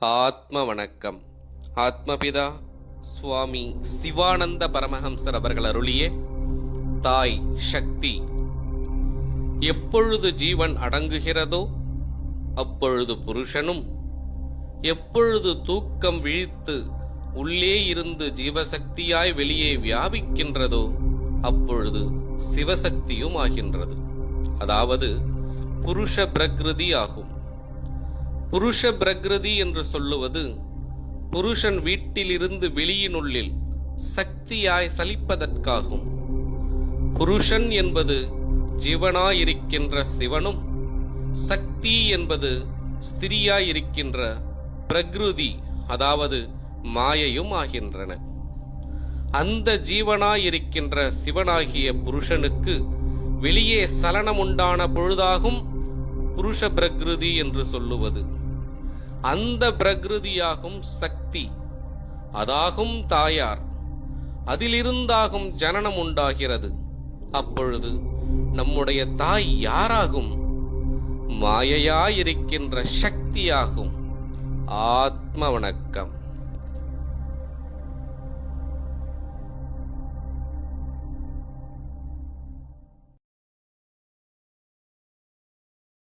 ஆத்ம வணக்கம் ஆத்மபிதா சுவாமி சிவானந்த பரமஹம்சர் அவர்கள் அருளிய தாய் சக்தி. எப்பொழுது ஜீவன் அடங்குகிறதோ அப்பொழுது புருஷனும் எப்பொழுது தூக்கம் விழித்து உள்ளே இருந்து ஜீவசக்தியாய் வெளியே வியாபிக்கின்றதோ அப்பொழுது சிவசக்தியும் ஆகின்றது. அதாவது புருஷ பிரகிருதி ஆகும். புருஷ பிரகிருதி என்று சொல்லுவது புருஷன் வீட்டிலிருந்து வெளியினுள்ளில் சக்தியாய் சலிப்பதற்காகும். புருஷன் என்பது ஜீவனாயிருக்கின்ற சிவனும் சக்தி என்பது ஸ்திரியாயிருக்கின்ற பிரகிருதி அதாவது மாயையும் ஆகின்றன. அந்த ஜீவனாயிருக்கின்ற சிவனாகிய புருஷனுக்கு வெளியே சலனம் உண்டான பொழுதாகும் புருஷ பிரகிருதி என்று சொல்லுவது. அந்த பிரகிருதியாகும் சக்தி. அதாகும் தாயார். அதிலிருந்தாகும் ஜனனம் உண்டாகிறது. அப்பொழுது நம்முடைய தாய் யாராகும்? மாயையாயிருக்கின்ற சக்தியாகும். ஆத்ம வணக்கம்